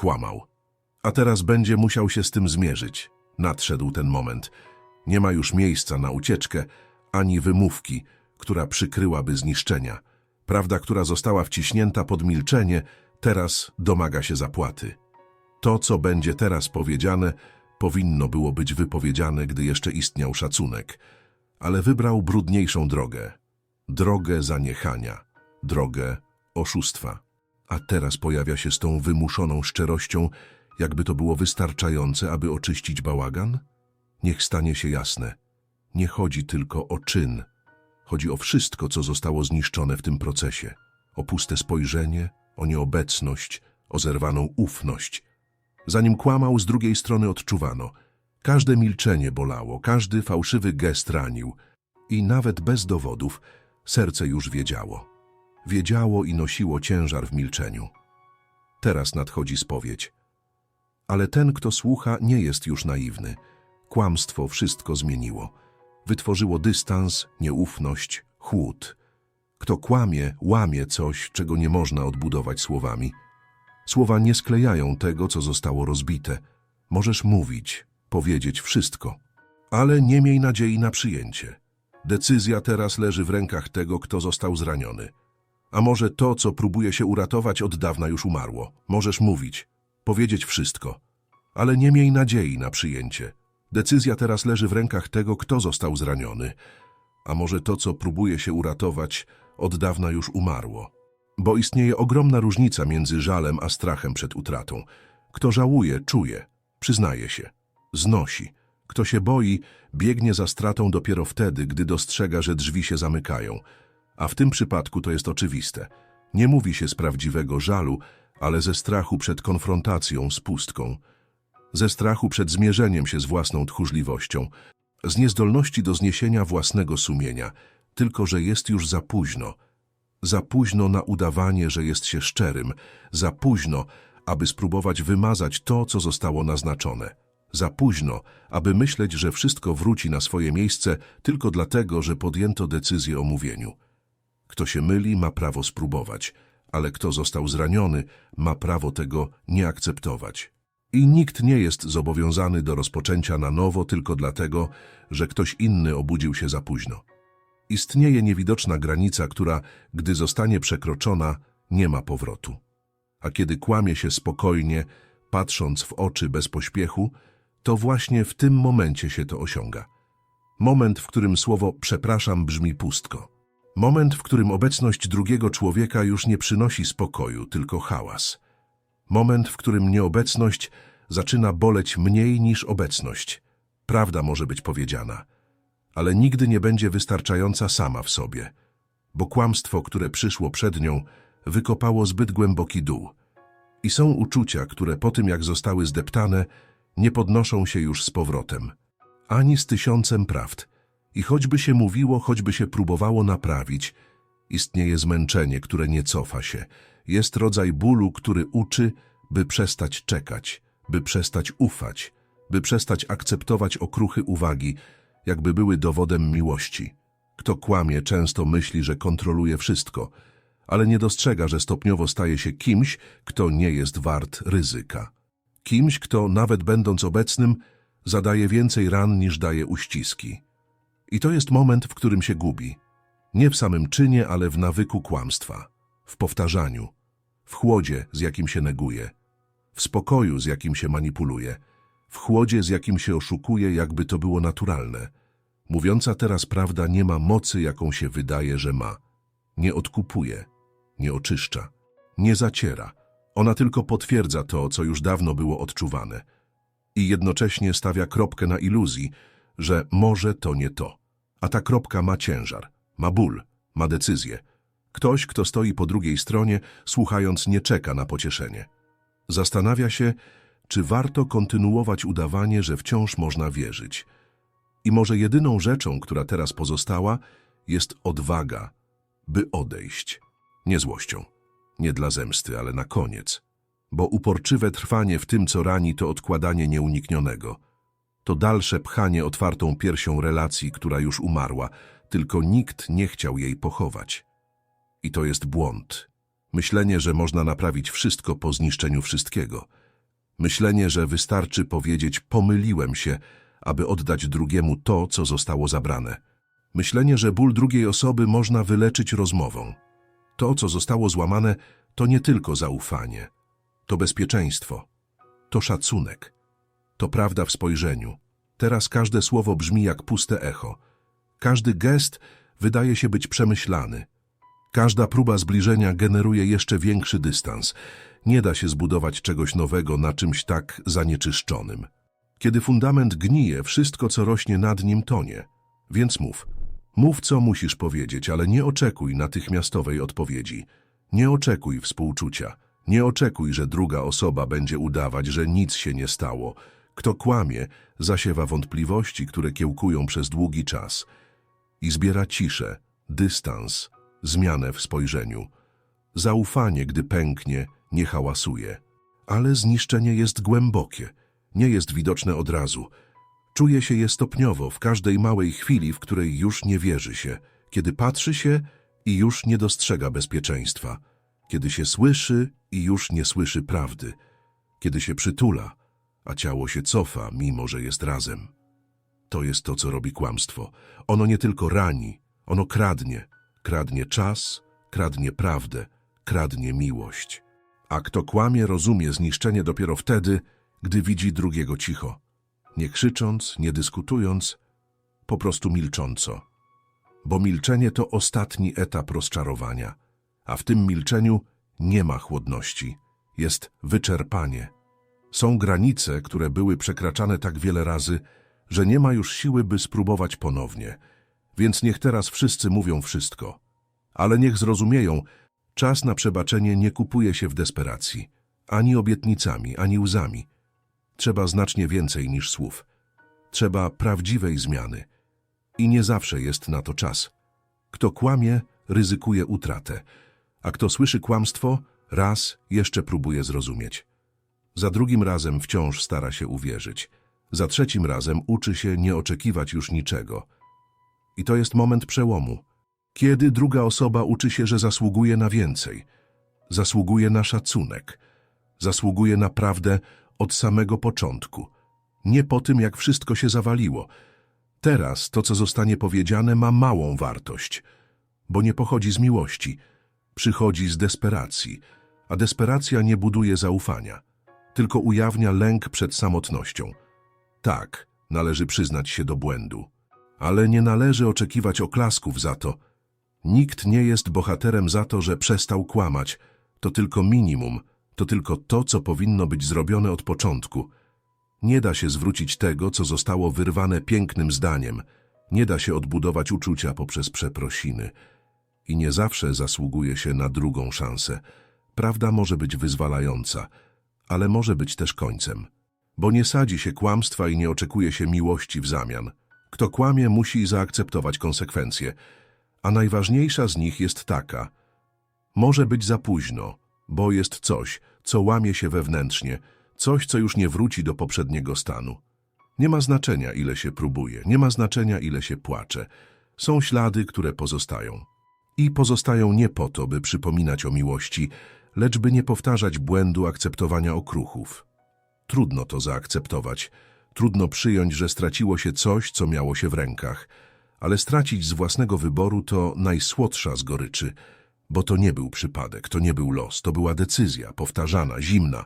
Kłamał. A teraz będzie musiał się z tym zmierzyć. Nadszedł ten moment. Nie ma już miejsca na ucieczkę, ani wymówki, która przykryłaby zniszczenia. Prawda, która została wciśnięta pod milczenie, teraz domaga się zapłaty. To, co będzie teraz powiedziane, powinno było być wypowiedziane, gdy jeszcze istniał szacunek, ale wybrał brudniejszą drogę. Drogę zaniechania, drogę oszustwa. A teraz pojawia się z tą wymuszoną szczerością, jakby to było wystarczające, aby oczyścić bałagan? Niech stanie się jasne. Nie chodzi tylko o czyn. Chodzi o wszystko, co zostało zniszczone w tym procesie. O puste spojrzenie, o nieobecność, o zerwaną ufność. Zanim kłamał, z drugiej strony odczuwano. Każde milczenie bolało, każdy fałszywy gest ranił. I nawet bez dowodów serce już wiedziało. Wiedziało i nosiło ciężar w milczeniu. Teraz nadchodzi spowiedź. Ale ten, kto słucha, nie jest już naiwny. Kłamstwo wszystko zmieniło. Wytworzyło dystans, nieufność, chłód. Kto kłamie, łamie coś, czego nie można odbudować słowami. Słowa nie sklejają tego, co zostało rozbite. Możesz mówić, powiedzieć wszystko, ale nie miej nadziei na przyjęcie. Decyzja teraz leży w rękach tego, kto został zraniony. A może to, co próbuje się uratować, od dawna już umarło. Możesz mówić, powiedzieć wszystko, ale nie miej nadziei na przyjęcie. Decyzja teraz leży w rękach tego, kto został zraniony. A może to, co próbuje się uratować, od dawna już umarło. Bo istnieje ogromna różnica między żalem a strachem przed utratą. Kto żałuje, czuje, przyznaje się, znosi. Kto się boi, biegnie za stratą dopiero wtedy, gdy dostrzega, że drzwi się zamykają. A w tym przypadku to jest oczywiste. Nie mówi się z prawdziwego żalu, ale ze strachu przed konfrontacją z pustką. Ze strachu przed zmierzeniem się z własną tchórzliwością. Z niezdolności do zniesienia własnego sumienia. Tylko, że jest już za późno. Za późno na udawanie, że jest się szczerym. Za późno, aby spróbować wymazać to, co zostało naznaczone. Za późno, aby myśleć, że wszystko wróci na swoje miejsce tylko dlatego, że podjęto decyzję o mówieniu. Kto się myli, ma prawo spróbować, ale kto został zraniony, ma prawo tego nie akceptować. I nikt nie jest zobowiązany do rozpoczęcia na nowo tylko dlatego, że ktoś inny obudził się za późno. Istnieje niewidoczna granica, która, gdy zostanie przekroczona, nie ma powrotu. A kiedy kłamie się spokojnie, patrząc w oczy bez pośpiechu, to właśnie w tym momencie się to osiąga. Moment, w którym słowo przepraszam brzmi pustko. Moment, w którym obecność drugiego człowieka już nie przynosi spokoju, tylko hałas. Moment, w którym nieobecność zaczyna boleć mniej niż obecność. Prawda może być powiedziana, ale nigdy nie będzie wystarczająca sama w sobie, bo kłamstwo, które przyszło przed nią, wykopało zbyt głęboki dół. I są uczucia, które po tym, jak zostały zdeptane, nie podnoszą się już z powrotem, ani z tysiącem prawd. I choćby się mówiło, choćby się próbowało naprawić, istnieje zmęczenie, które nie cofa się. Jest rodzaj bólu, który uczy, by przestać czekać, by przestać ufać, by przestać akceptować okruchy uwagi, jakby były dowodem miłości. Kto kłamie, często myśli, że kontroluje wszystko, ale nie dostrzega, że stopniowo staje się kimś, kto nie jest wart ryzyka. Kimś, kto, nawet będąc obecnym, zadaje więcej ran niż daje uściski. I to jest moment, w którym się gubi. Nie w samym czynie, ale w nawyku kłamstwa, w powtarzaniu, w chłodzie, z jakim się neguje, w spokoju, z jakim się manipuluje, w chłodzie, z jakim się oszukuje, jakby to było naturalne. Mówiąca teraz prawda nie ma mocy, jaką się wydaje, że ma. Nie odkupuje, nie oczyszcza, nie zaciera. Ona tylko potwierdza to, co już dawno było odczuwane. I jednocześnie stawia kropkę na iluzji, że może to nie to. A ta kropka ma ciężar, ma ból, ma decyzję. Ktoś, kto stoi po drugiej stronie, słuchając, nie czeka na pocieszenie. Zastanawia się, czy warto kontynuować udawanie, że wciąż można wierzyć. I może jedyną rzeczą, która teraz pozostała, jest odwaga, by odejść. Nie złością, nie dla zemsty, ale na koniec. Bo uporczywe trwanie w tym, co rani, to odkładanie nieuniknionego. To dalsze pchanie otwartą piersią relacji, która już umarła, tylko nikt nie chciał jej pochować. I to jest błąd. Myślenie, że można naprawić wszystko po zniszczeniu wszystkiego. Myślenie, że wystarczy powiedzieć pomyliłem się, aby oddać drugiemu to, co zostało zabrane. Myślenie, że ból drugiej osoby można wyleczyć rozmową. To, co zostało złamane, to nie tylko zaufanie. To bezpieczeństwo. To szacunek. To prawda w spojrzeniu. Teraz każde słowo brzmi jak puste echo. Każdy gest wydaje się być przemyślany. Każda próba zbliżenia generuje jeszcze większy dystans. Nie da się zbudować czegoś nowego na czymś tak zanieczyszczonym. Kiedy fundament gnije, wszystko, co rośnie nad nim, tonie. Więc mów. Mów, co musisz powiedzieć, ale nie oczekuj natychmiastowej odpowiedzi. Nie oczekuj współczucia. Nie oczekuj, że druga osoba będzie udawać, że nic się nie stało. Kto kłamie, zasiewa wątpliwości, które kiełkują przez długi czas i zbiera ciszę, dystans, zmianę w spojrzeniu. Zaufanie, gdy pęknie, nie hałasuje. Ale zniszczenie jest głębokie, nie jest widoczne od razu. Czuje się je stopniowo, w każdej małej chwili, w której już nie wierzy się, kiedy patrzy się i już nie dostrzega bezpieczeństwa, kiedy się słyszy i już nie słyszy prawdy, kiedy się przytula, a ciało się cofa, mimo że jest razem. To jest to, co robi kłamstwo. Ono nie tylko rani, ono kradnie. Kradnie czas, kradnie prawdę, kradnie miłość. A kto kłamie, rozumie zniszczenie dopiero wtedy, gdy widzi drugiego cicho. Nie krzycząc, nie dyskutując, po prostu milcząco. Bo milczenie to ostatni etap rozczarowania, a w tym milczeniu nie ma chłodności, jest wyczerpanie. Są granice, które były przekraczane tak wiele razy, że nie ma już siły, by spróbować ponownie. Więc niech teraz wszyscy mówią wszystko. Ale niech zrozumieją, czas na przebaczenie nie kupuje się w desperacji, ani obietnicami, ani łzami. Trzeba znacznie więcej niż słów. Trzeba prawdziwej zmiany. I nie zawsze jest na to czas. Kto kłamie, ryzykuje utratę, a kto słyszy kłamstwo, raz jeszcze próbuje zrozumieć. Za drugim razem wciąż stara się uwierzyć. Za trzecim razem uczy się nie oczekiwać już niczego. I to jest moment przełomu. Kiedy druga osoba uczy się, że zasługuje na więcej. Zasługuje na szacunek. Zasługuje na prawdę od samego początku. Nie po tym, jak wszystko się zawaliło. Teraz to, co zostanie powiedziane, ma małą wartość, bo nie pochodzi z miłości, przychodzi z desperacji, a desperacja nie buduje zaufania, tylko ujawnia lęk przed samotnością. Tak, należy przyznać się do błędu, ale nie należy oczekiwać oklasków za to. Nikt nie jest bohaterem za to, że przestał kłamać. To tylko minimum, to tylko to, co powinno być zrobione od początku. Nie da się zwrócić tego, co zostało wyrwane pięknym zdaniem. Nie da się odbudować uczucia poprzez przeprosiny. I nie zawsze zasługuje się na drugą szansę. Prawda może być wyzwalająca, ale może być też końcem. Bo nie sadzi się kłamstwa i nie oczekuje się miłości w zamian. Kto kłamie, musi zaakceptować konsekwencje. A najważniejsza z nich jest taka. Może być za późno, bo jest coś, co łamie się wewnętrznie, coś, co już nie wróci do poprzedniego stanu. Nie ma znaczenia, ile się próbuje, nie ma znaczenia, ile się płacze. Są ślady, które pozostają. I pozostają nie po to, by przypominać o miłości, lecz by nie powtarzać błędu akceptowania okruchów. Trudno to zaakceptować. Trudno przyjąć, że straciło się coś, co miało się w rękach. Ale stracić z własnego wyboru to najsłodsza z goryczy, bo to nie był przypadek, to nie był los, to była decyzja, powtarzana, zimna.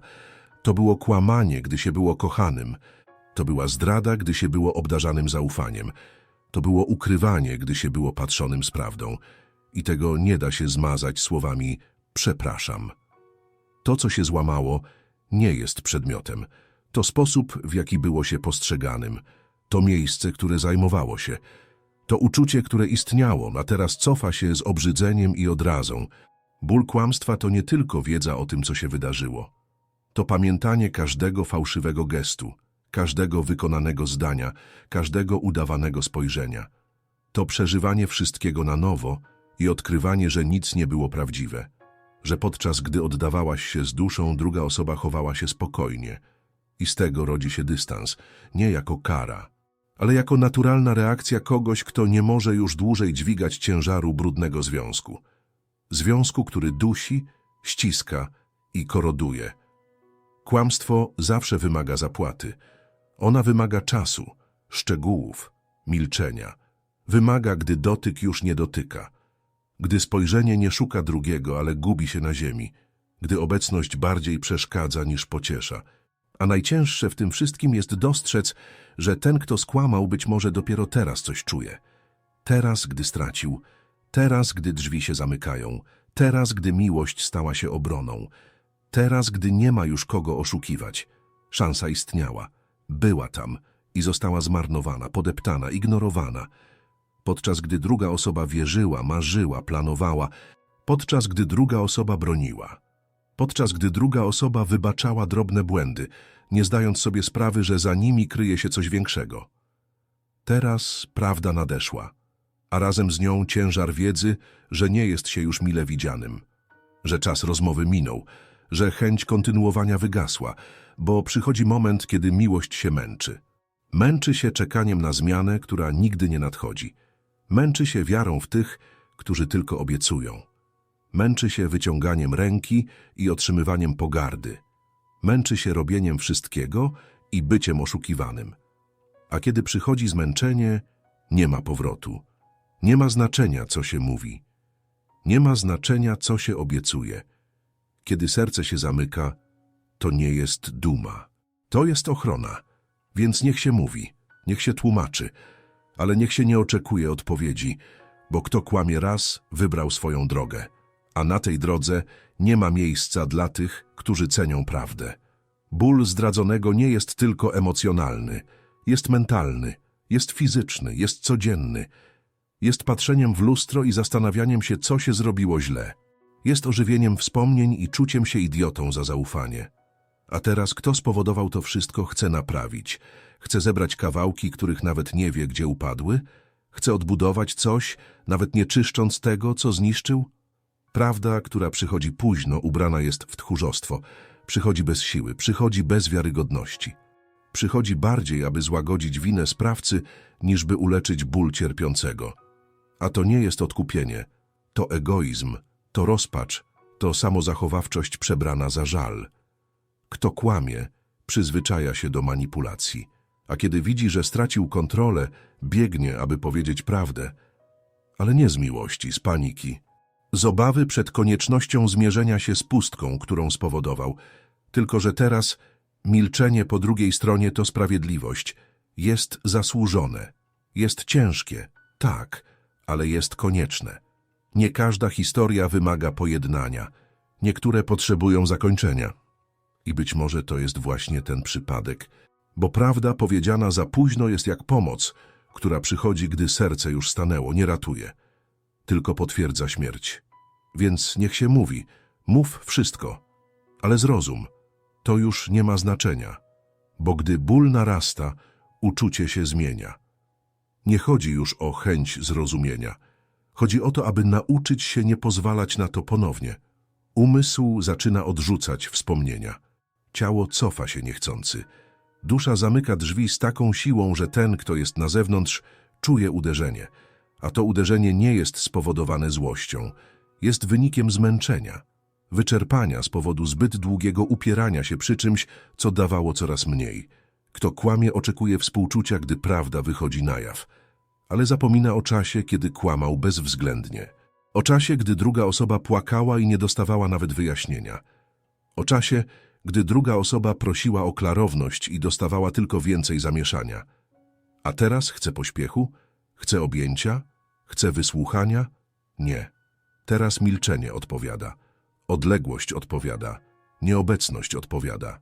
To było kłamanie, gdy się było kochanym. To była zdrada, gdy się było obdarzanym zaufaniem. To było ukrywanie, gdy się było patrzonym z prawdą. I tego nie da się zmazać słowami przepraszam. To, co się złamało, nie jest przedmiotem. To sposób, w jaki było się postrzeganym. To miejsce, które zajmowało się. To uczucie, które istniało, a teraz cofa się z obrzydzeniem i odrazą. Ból kłamstwa to nie tylko wiedza o tym, co się wydarzyło. To pamiętanie każdego fałszywego gestu, każdego wykonanego zdania, każdego udawanego spojrzenia. To przeżywanie wszystkiego na nowo i odkrywanie, że nic nie było prawdziwe. Że podczas gdy oddawałaś się z duszą, druga osoba chowała się spokojnie. I z tego rodzi się dystans, nie jako kara, ale jako naturalna reakcja kogoś, kto nie może już dłużej dźwigać ciężaru brudnego związku. Związku, który dusi, ściska i koroduje. Kłamstwo zawsze wymaga zapłaty. Ona wymaga czasu, szczegółów, milczenia. Wymaga, gdy dotyk już nie dotyka. Gdy spojrzenie nie szuka drugiego, ale gubi się na ziemi. Gdy obecność bardziej przeszkadza niż pociesza. A najcięższe w tym wszystkim jest dostrzec, że ten, kto skłamał, być może dopiero teraz coś czuje. Teraz, gdy stracił. Teraz, gdy drzwi się zamykają. Teraz, gdy miłość stała się obroną. Teraz, gdy nie ma już kogo oszukiwać. Szansa istniała. Była tam i została zmarnowana, podeptana, ignorowana. Podczas gdy druga osoba wierzyła, marzyła, planowała. Podczas gdy druga osoba broniła. Podczas gdy druga osoba wybaczała drobne błędy, nie zdając sobie sprawy, że za nimi kryje się coś większego. Teraz prawda nadeszła, a razem z nią ciężar wiedzy, że nie jest się już mile widzianym, że czas rozmowy minął, że chęć kontynuowania wygasła, bo przychodzi moment, kiedy miłość się męczy. Męczy się czekaniem na zmianę, która nigdy nie nadchodzi. Męczy się wiarą w tych, którzy tylko obiecują. Męczy się wyciąganiem ręki i otrzymywaniem pogardy. Męczy się robieniem wszystkiego i byciem oszukiwanym. A kiedy przychodzi zmęczenie, nie ma powrotu. Nie ma znaczenia, co się mówi. Nie ma znaczenia, co się obiecuje. Kiedy serce się zamyka, to nie jest duma. To jest ochrona. Więc niech się mówi, niech się tłumaczy, ale niech się nie oczekuje odpowiedzi, bo kto kłamie raz, wybrał swoją drogę, a na tej drodze nie ma miejsca dla tych, którzy cenią prawdę. Ból zdradzonego nie jest tylko emocjonalny, jest mentalny, jest fizyczny, jest codzienny, jest patrzeniem w lustro i zastanawianiem się, co się zrobiło źle. Jest ożywieniem wspomnień i czuciem się idiotą za zaufanie. A teraz kto spowodował to wszystko, chce naprawić. Chce zebrać kawałki, których nawet nie wie, gdzie upadły? Chce odbudować coś, nawet nie czyszcząc tego, co zniszczył? Prawda, która przychodzi późno, ubrana jest w tchórzostwo. Przychodzi bez siły, przychodzi bez wiarygodności. Przychodzi bardziej, aby złagodzić winę sprawcy, niż by uleczyć ból cierpiącego. A to nie jest odkupienie. To egoizm, to rozpacz, to samozachowawczość przebrana za żal. Kto kłamie, przyzwyczaja się do manipulacji, a kiedy widzi, że stracił kontrolę, biegnie, aby powiedzieć prawdę, ale nie z miłości, z paniki, z obawy przed koniecznością zmierzenia się z pustką, którą spowodował, tylko że teraz milczenie po drugiej stronie to sprawiedliwość, jest zasłużone, jest ciężkie, tak, ale jest konieczne. Nie każda historia wymaga pojednania, niektóre potrzebują zakończenia. I być może to jest właśnie ten przypadek, bo prawda powiedziana za późno jest jak pomoc, która przychodzi, gdy serce już stanęło, nie ratuje, tylko potwierdza śmierć. Więc niech się mówi, mów wszystko, ale zrozum, to już nie ma znaczenia, bo gdy ból narasta, uczucie się zmienia. Nie chodzi już o chęć zrozumienia. Chodzi o to, aby nauczyć się nie pozwalać na to ponownie. Umysł zaczyna odrzucać wspomnienia. Ciało cofa się niechcący. Dusza zamyka drzwi z taką siłą, że ten, kto jest na zewnątrz, czuje uderzenie. A to uderzenie nie jest spowodowane złością. Jest wynikiem zmęczenia, wyczerpania z powodu zbyt długiego upierania się przy czymś, co dawało coraz mniej. Kto kłamie, oczekuje współczucia, gdy prawda wychodzi na jaw. Ale zapomina o czasie, kiedy kłamał bezwzględnie. O czasie, gdy druga osoba płakała i nie dostawała nawet wyjaśnienia. O czasie, gdy druga osoba prosiła o klarowność i dostawała tylko więcej zamieszania. A teraz chce pośpiechu? Chce objęcia? Chce wysłuchania? Nie. Teraz milczenie odpowiada. Odległość odpowiada. Nieobecność odpowiada.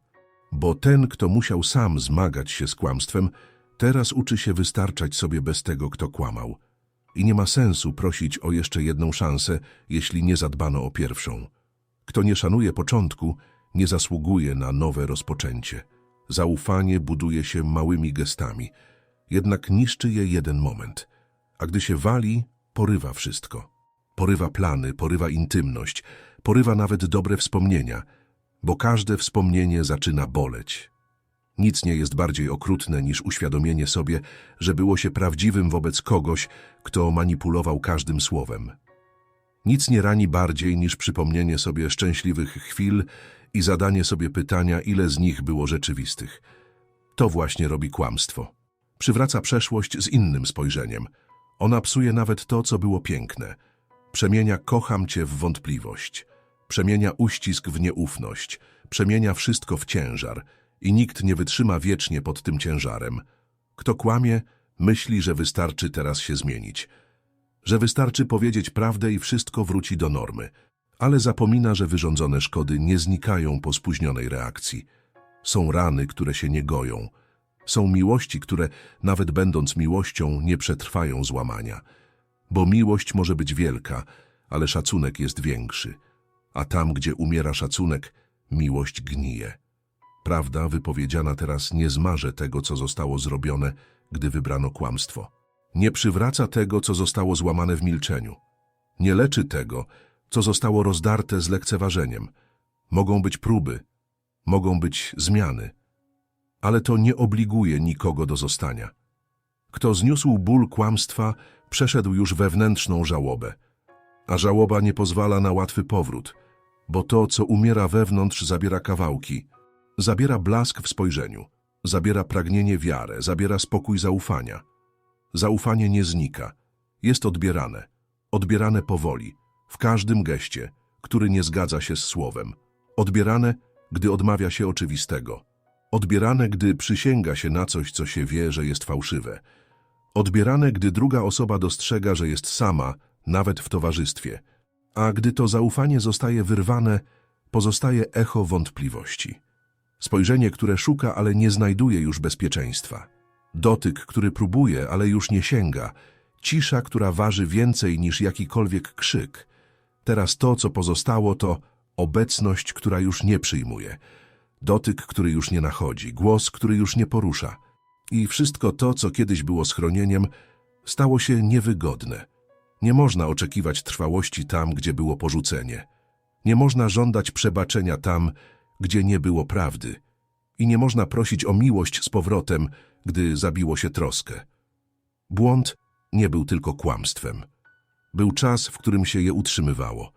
Bo ten, kto musiał sam zmagać się z kłamstwem, teraz uczy się wystarczać sobie bez tego, kto kłamał. I nie ma sensu prosić o jeszcze jedną szansę, jeśli nie zadbano o pierwszą. Kto nie szanuje początku, nie zasługuje na nowe rozpoczęcie. Zaufanie buduje się małymi gestami, jednak niszczy je jeden moment, a gdy się wali, porywa wszystko. Porywa plany, porywa intymność, porywa nawet dobre wspomnienia, bo każde wspomnienie zaczyna boleć. Nic nie jest bardziej okrutne niż uświadomienie sobie, że było się prawdziwym wobec kogoś, kto manipulował każdym słowem. Nic nie rani bardziej niż przypomnienie sobie szczęśliwych chwil i zadanie sobie pytania, ile z nich było rzeczywistych. To właśnie robi kłamstwo. Przywraca przeszłość z innym spojrzeniem. Ona psuje nawet to, co było piękne. Przemienia kocham cię w wątpliwość. Przemienia uścisk w nieufność. Przemienia wszystko w ciężar. I nikt nie wytrzyma wiecznie pod tym ciężarem. Kto kłamie, myśli, że wystarczy teraz się zmienić. Że wystarczy powiedzieć prawdę i wszystko wróci do normy. Ale zapomina, że wyrządzone szkody nie znikają po spóźnionej reakcji. Są rany, które się nie goją. Są miłości, które, nawet będąc miłością, nie przetrwają złamania. Bo miłość może być wielka, ale szacunek jest większy. A tam, gdzie umiera szacunek, miłość gnije. Prawda wypowiedziana teraz nie zmaże tego, co zostało zrobione, gdy wybrano kłamstwo. Nie przywraca tego, co zostało złamane w milczeniu. Nie leczy tego, co zostało rozdarte z lekceważeniem. Mogą być próby, mogą być zmiany, ale to nie obliguje nikogo do zostania. Kto zniósł ból kłamstwa, przeszedł już wewnętrzną żałobę, a żałoba nie pozwala na łatwy powrót, bo to, co umiera wewnątrz, zabiera kawałki, zabiera blask w spojrzeniu, zabiera pragnienie wiarę, zabiera spokój zaufania. Zaufanie nie znika, jest odbierane, odbierane powoli, w każdym geście, który nie zgadza się z słowem, odbierane, gdy odmawia się oczywistego, odbierane, gdy przysięga się na coś, co się wie, że jest fałszywe, odbierane, gdy druga osoba dostrzega, że jest sama, nawet w towarzystwie, a gdy to zaufanie zostaje wyrwane, pozostaje echo wątpliwości. Spojrzenie, które szuka, ale nie znajduje już bezpieczeństwa. Dotyk, który próbuje, ale już nie sięga. Cisza, która waży więcej niż jakikolwiek krzyk. Teraz to, co pozostało, to obecność, która już nie przyjmuje. Dotyk, który już nie nachodzi. Głos, który już nie porusza. I wszystko to, co kiedyś było schronieniem, stało się niewygodne. Nie można oczekiwać trwałości tam, gdzie było porzucenie. Nie można żądać przebaczenia tam, gdzie nie było prawdy. I nie można prosić o miłość z powrotem, gdy zabiło się troskę. Błąd nie był tylko kłamstwem. Był czas, w którym się je utrzymywało.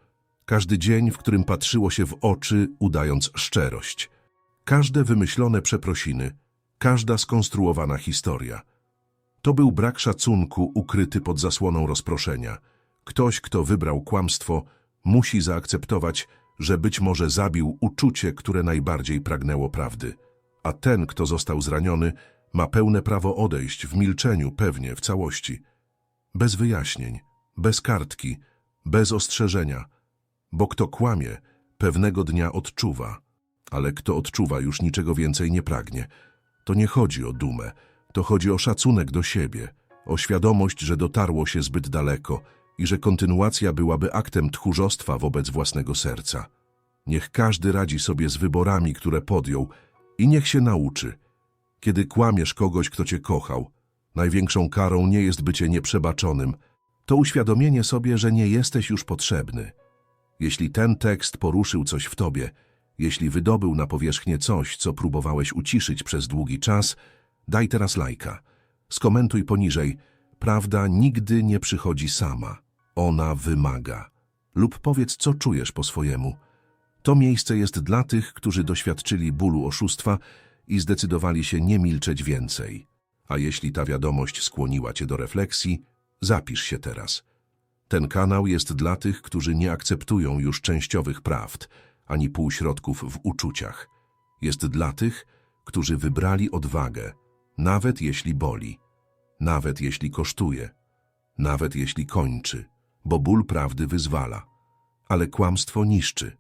Każdy dzień, w którym patrzyło się w oczy, udając szczerość. Każde wymyślone przeprosiny, każda skonstruowana historia. To był brak szacunku ukryty pod zasłoną rozproszenia. Ktoś, kto wybrał kłamstwo, musi zaakceptować, że być może zabił uczucie, które najbardziej pragnęło prawdy. A ten, kto został zraniony, ma pełne prawo odejść w milczeniu, pewnie w całości. Bez wyjaśnień, bez kartki, bez ostrzeżenia. Bo kto kłamie, pewnego dnia odczuwa. Ale kto odczuwa, już niczego więcej nie pragnie. To nie chodzi o dumę, to chodzi o szacunek do siebie, o świadomość, że dotarło się zbyt daleko i że kontynuacja byłaby aktem tchórzostwa wobec własnego serca. Niech każdy radzi sobie z wyborami, które podjął i niech się nauczy. Kiedy kłamiesz kogoś, kto cię kochał, największą karą nie jest bycie nieprzebaczonym, to uświadomienie sobie, że nie jesteś już potrzebny. Jeśli ten tekst poruszył coś w tobie, jeśli wydobył na powierzchnię coś, co próbowałeś uciszyć przez długi czas, daj teraz lajka. Skomentuj poniżej. Prawda nigdy nie przychodzi sama. Ona wymaga. Lub powiedz, co czujesz po swojemu. To miejsce jest dla tych, którzy doświadczyli bólu oszustwa i zdecydowali się nie milczeć więcej. A jeśli ta wiadomość skłoniła cię do refleksji, zapisz się teraz. Ten kanał jest dla tych, którzy nie akceptują już częściowych prawd, ani półśrodków w uczuciach. Jest dla tych, którzy wybrali odwagę, nawet jeśli boli, nawet jeśli kosztuje, nawet jeśli kończy, bo ból prawdy wyzwala, ale kłamstwo niszczy.